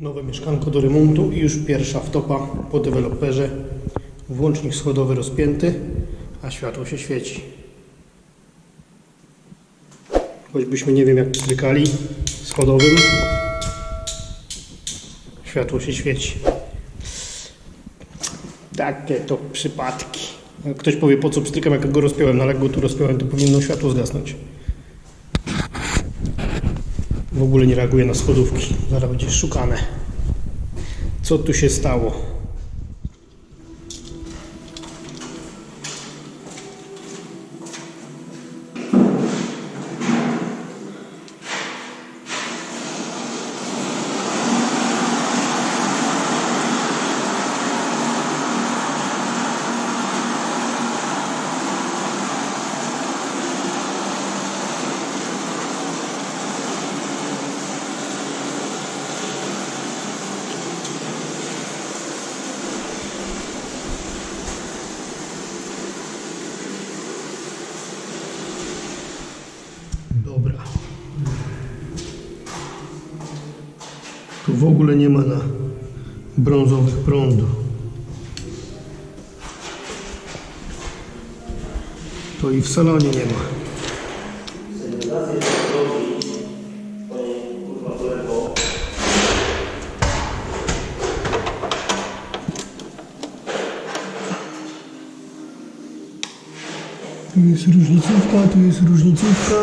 Nowe mieszkanko do remontu i już pierwsza wtopa po deweloperze. Włącznik schodowy rozpięty, a światło się świeci. Choćbyśmy nie wiem jak pstrykali schodowym, światło się świeci. Takie to przypadki. Ktoś powie po co pstrykam, jak go rozpiąłem, no ale jak go tu rozpiąłem, to powinno światło zgasnąć. W ogóle nie reaguje na schodówki. Zaraz będzie szukane. Co tu się stało? Dobra. W ogóle nie ma na brązowych prądu. To i w salonie nie ma. Tu jest różnicówka, tu jest różnicówka,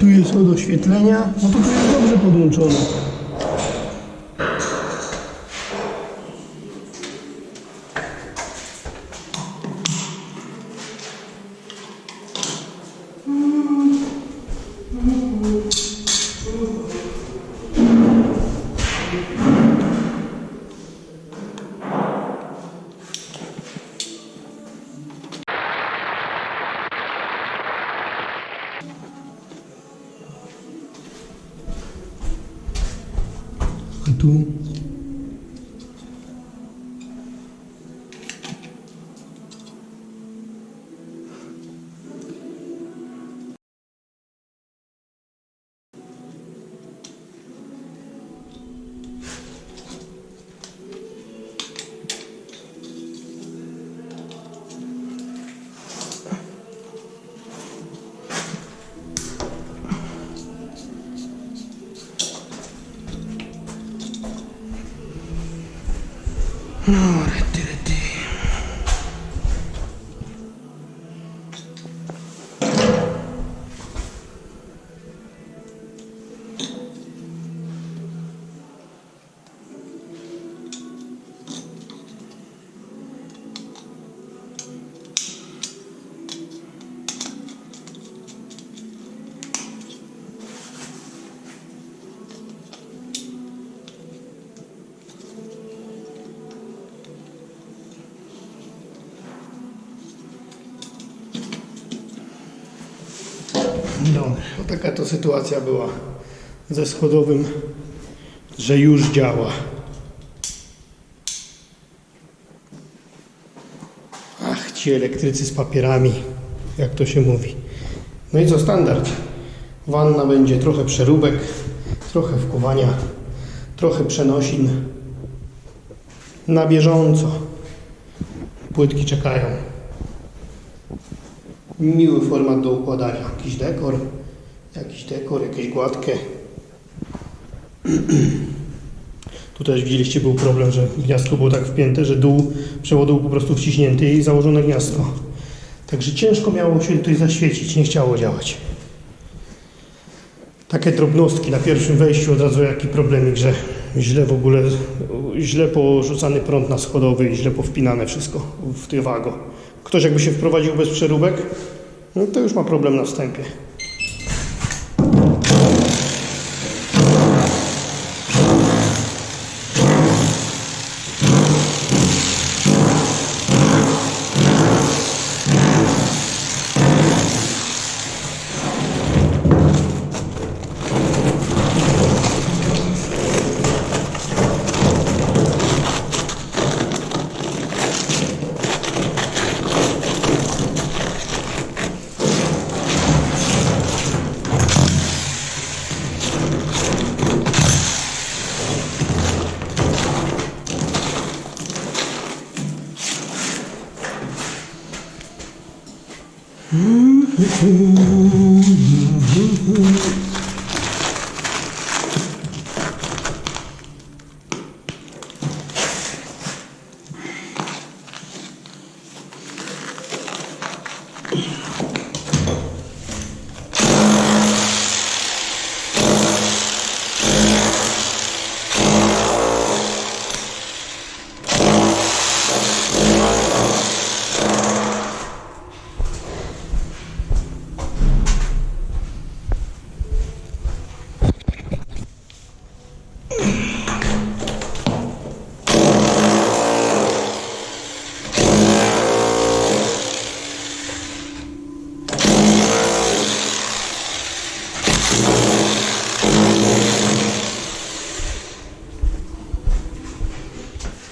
tu jest od oświetlenia. No to tu jest dobrze podłączone. A No, no taka to sytuacja była ze schodowym, że już działa. Ach, ci elektrycy z papierami, jak to się mówi. No i co standard? Wanna będzie trochę przeróbek, trochę wkuwania, trochę przenosin. Na bieżąco. Płytki czekają. Miły format do układania. Jakiś dekor, jakiś dekor, jakieś gładkie. Tu też widzieliście był problem, że gniazdko było tak wpięte, że dół przewodu był po prostu wciśnięty i założone gniazdko. Także ciężko miało się tutaj zaświecić, nie chciało działać. Takie drobnostki na pierwszym wejściu od razu jaki problemik, że źle w ogóle, źle porzucany prąd na schodowy i źle powpinane wszystko w tywago. Ktoś jakby się wprowadził bez przeróbek, no to już ma problem na wstępie. hmm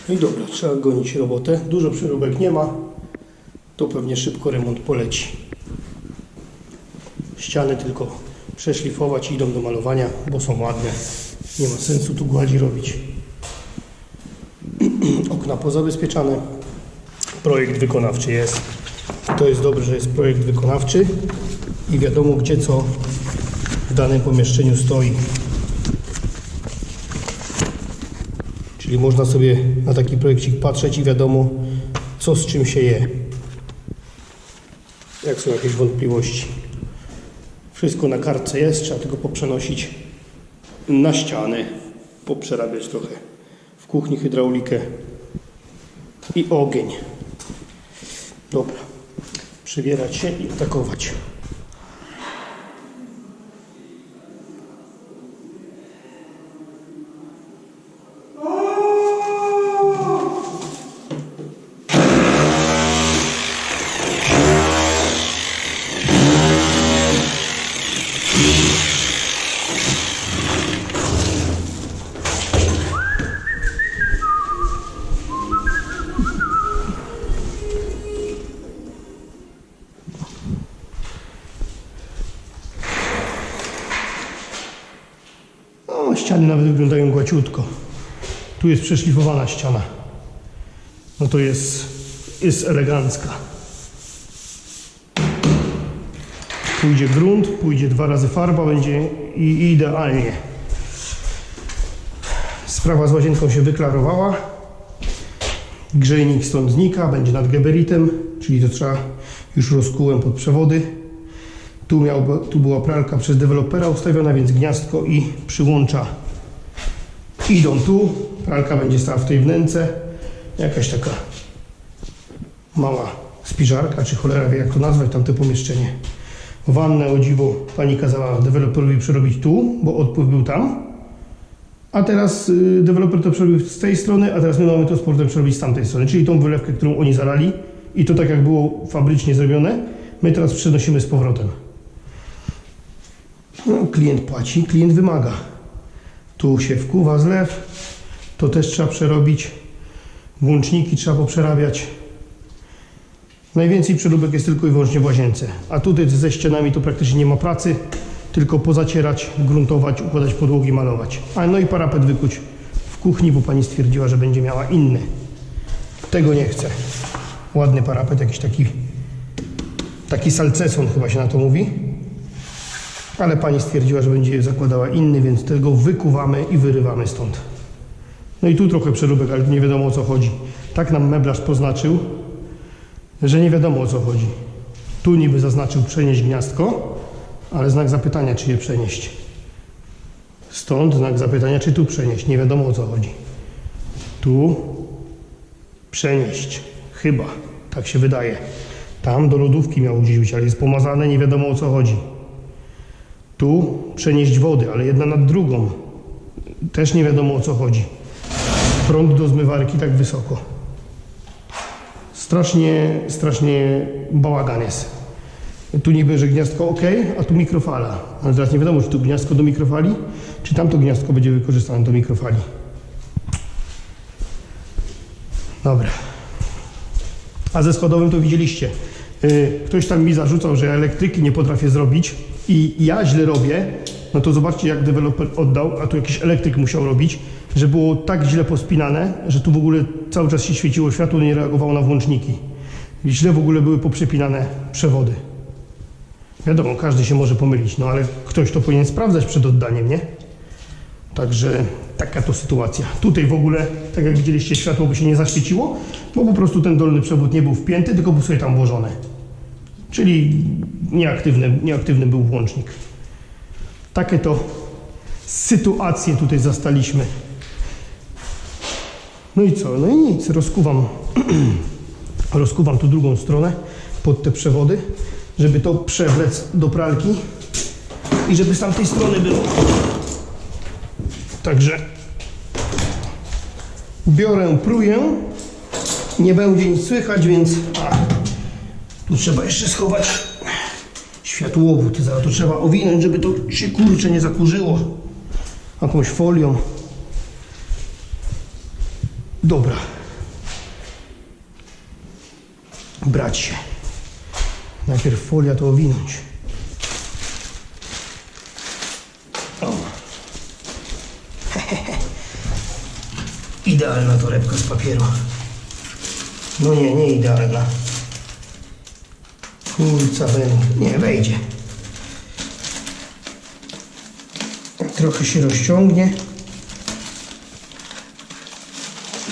No i dobra, trzeba gonić robotę. Dużo przeróbek nie ma. To pewnie szybko remont poleci. Ściany tylko przeszlifować i idą do malowania, bo są ładne. Nie ma sensu tu gładzi robić. Okna pozabezpieczane. Projekt wykonawczy jest. To jest dobrze, że jest projekt wykonawczy i wiadomo gdzie co w danym pomieszczeniu stoi. Czyli można sobie na taki projekcik patrzeć i wiadomo, co z czym się je. Jak są jakieś wątpliwości. Wszystko na kartce jest, trzeba tylko poprzenosić na ściany, poprzerabiać trochę. W kuchni hydraulikę i ogień. Dobra, przybierać się i atakować. Ściany nawet wyglądają głaciutko. Tu jest przeszlifowana ściana. No to jest, jest elegancka. Pójdzie grunt, pójdzie dwa razy farba, będzie i idealnie. Sprawa z łazienką się wyklarowała. Grzejnik stąd znika, będzie nad geberitem, czyli to trzeba już rozkułem pod przewody. Tu, miał, tu była pralka przez dewelopera ustawiona, więc gniazdko i przyłącza idą tu. Pralka będzie stała w tej wnęce. Jakaś taka mała spiżarka, czy cholera wie jak to nazwać, tamte pomieszczenie. Wannę o dziwo pani kazała deweloperowi przerobić tu, bo odpływ był tam. A teraz y, deweloper to przerobił z tej strony, a teraz my mamy to z portem przerobić z tamtej strony, czyli tą wylewkę, którą oni zalali i to tak jak było fabrycznie zrobione, my teraz przenosimy z powrotem. No, klient płaci, klient wymaga. Tu się wkuwa zlew, to też trzeba przerobić. Włączniki trzeba poprzerabiać. Najwięcej przeróbek jest tylko i wyłącznie w łazience. A tutaj ze ścianami to praktycznie nie ma pracy, tylko pozacierać, gruntować, układać podłogi, malować. A no i parapet wykuć w kuchni, bo pani stwierdziła, że będzie miała inny. Tego nie chcę. Ładny parapet, jakiś taki, taki salceson chyba się na to mówi. Ale pani stwierdziła, że będzie zakładała inny, więc tego wykuwamy i wyrywamy stąd. No i tu trochę przeróbek, ale nie wiadomo o co chodzi. Tak nam meblarz poznaczył, że nie wiadomo o co chodzi. Tu niby zaznaczył przenieść gniazdko, ale znak zapytania, czy je przenieść. Stąd znak zapytania, czy tu przenieść. Nie wiadomo o co chodzi. Tu przenieść. Chyba. Tak się wydaje. Tam do lodówki miało gdzieś być, ale jest pomazane, nie wiadomo o co chodzi. Tu przenieść wody, ale jedna nad drugą. Też nie wiadomo o co chodzi. Prąd do zmywarki tak wysoko. Strasznie, strasznie bałagan jest. Tu niby, że gniazdko ok, a tu mikrofala. Ale teraz nie wiadomo, czy tu gniazdko do mikrofali, czy tamto gniazdko będzie wykorzystane do mikrofali. Dobra. A ze schodowym to widzieliście. Yy, Ktoś tam mi zarzucał, że elektryki nie potrafię zrobić i ja źle robię. No to zobaczcie, jak deweloper oddał, a tu jakiś elektryk musiał robić, że było tak źle pospinane, że tu w ogóle cały czas się świeciło światło, nie reagowało na włączniki. I źle w ogóle były poprzepinane przewody. Wiadomo, każdy się może pomylić, no ale ktoś to powinien sprawdzać przed oddaniem, nie? Także taka to sytuacja. Tutaj w ogóle, tak jak widzieliście, światło by się nie zaświeciło, bo po prostu ten dolny przewód nie był wpięty, tylko był sobie tam włożony. Czyli nieaktywny, nieaktywny był włącznik. Takie to sytuacje tutaj zastaliśmy. No i co? No i nic, rozkuwam, rozkuwam tu drugą stronę pod te przewody, żeby to przewlec do pralki i żeby z tamtej strony było. Także biorę, pruję. Nie będzie nic słychać, więc a, tu trzeba jeszcze schować światłowód. Zaraz to trzeba owinąć, żeby to się kurcze nie zakurzyło jakąś folią. Dobra. Brać się. Najpierw folia to owinąć. O. Idealna torebka z papieru. No nie, nie idealna. Kurca węgla. Nie, wejdzie. Trochę się rozciągnie.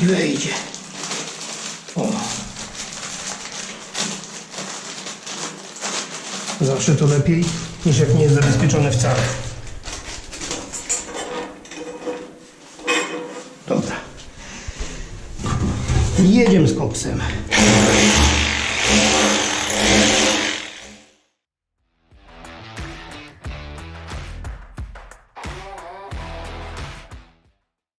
I wejdzie. O. Zawsze to lepiej niż jak nie jest zabezpieczone wcale. Dobra. Jedziemy z koksem.